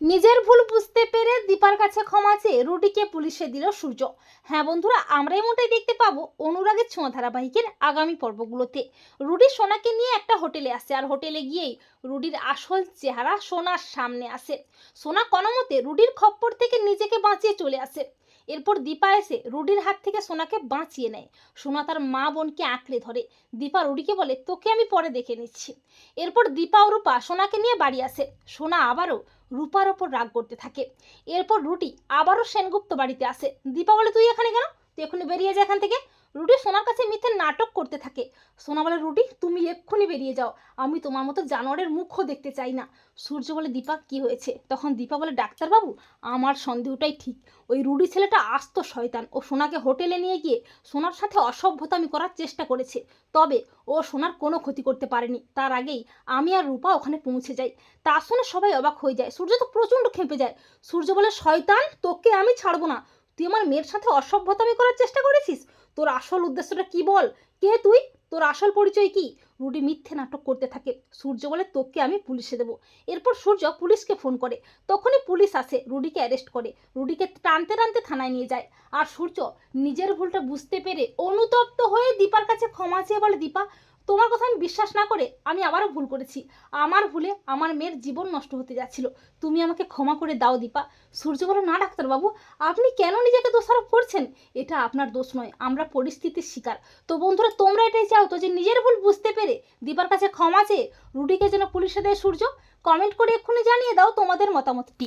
নিজের ভুল বুঝতে পেরে দীপার কাছে ক্ষমা চেয়ে রুডিকে পুলিশে দিল সূর্য। হ্যাঁ বন্ধুরা, আমরা এমনটাই দেখতে পাবো অনুরাগের ছোঁয়া ধারাবাহিকের আগামী পর্বগুলোতে। রুডি সোনাকে নিয়ে একটা হোটেলে আসে আর হোটেলে গিয়েই রুডির আসল চেহারা সোনার সামনে আসে। সোনা কোনোমতে রুডির খপ্পর থেকে নিজেকে বাঁচিয়ে চলে আসে। এরপর দীপা এসে রুডির হাত থেকে সোনাকে বাঁচিয়ে নেয়। সোনা তার মা বোনকে আঁকড়ে ধরে। দীপা রুডিকে বলে, তোকে আমি পরে দেখে নিচ্ছি। এরপর দীপা ও রূপা সোনাকে নিয়ে বাড়ি আসে। সোনা আবারও রূপার ওপর রাগ করতে থাকে। এরপর রুটি আবারও সেনগুপ্ত বাড়িতে আসে। দীপা বলে, তুই এখানে কেন? তুই এখনই বেরিয়ে যা এখান থেকে। রুটি সোনার কাছে মিথ্যে নাটক করতে থাকে। সোনা বলে, রুটি, তুমি এক্ষুনি বেরিয়ে যাও। আমি তোমার মতো জানোয়ারের মুখও দেখতে চাই না। সূর্য বলে, দীপা, কি হয়েছে? তখন দীপা বলে, ডাক্তারবাবু, আমার সন্দেহটাই ঠিক। ওই রুডি ছেলেটা আস্ত শয়তান। ও সোনাকে হোটেলে নিয়ে গিয়ে সোনার সাথে অসভ্যতামি করার চেষ্টা করেছে। তবে ও সোনার কোনো ক্ষতি করতে পারেনি। তার আগেই আমি আর রূপা ওখানে পৌঁছে যাই। তা শুনে সবাই অবাক হয়ে যায়। সূর্য তো প্রচণ্ড খেপে যায়। সূর্য বলে, শয়তান, তোকে আমি ছাড়বো না। তুই আমার মেয়ের সাথে অসভ্যতামি করার চেষ্টা করেছিস? তোর আসল উদ্দেশ্যটা কি বল? কে তুই? তোর আসল পরিচয় কি? রুডি মিথ্যে নাটক করতে থাকে। সূর্য বলে, তোকে আমি পুলিশে দেবো। এরপর সূর্য পুলিশকে ফোন করে। তখনই পুলিশ আসে রুডিকে অ্যারেস্ট করে। রুডিকে টানতে টানতে থানায় নিয়ে যায়। আর সূর্য নিজের ভুলটা বুঝতে পেরে অনুতপ্ত হয়ে দীপার কাছে ক্ষমা চেয়ে বলে, দীপা তোমার কথা আমি বিশ্বাস না করে আমি আবারও ভুল করেছি। আমার ভুলে আমার মেয়ের জীবন নষ্ট হতে যাচ্ছিল। তুমি আমাকে ক্ষমা করে দাও দীপা। সূর্য বলে, না, ডাক্তারবাবু, আপনি কেন নিজেকে দোষারোপ করছেন? এটা আপনার দোষ নয়, আমরা পরিস্থিতির শিকার। তো বন্ধুরা, তোমরা এটাই চাও তো যে নিজের ভুল বুঝতে পেরে দীপার কাছে ক্ষমা চেয়ে রুডিকে যেন পুলিশে দেয় সূর্য? কমেন্ট করে এক্ষুনি জানিয়ে দাও তোমাদের মতামতটি।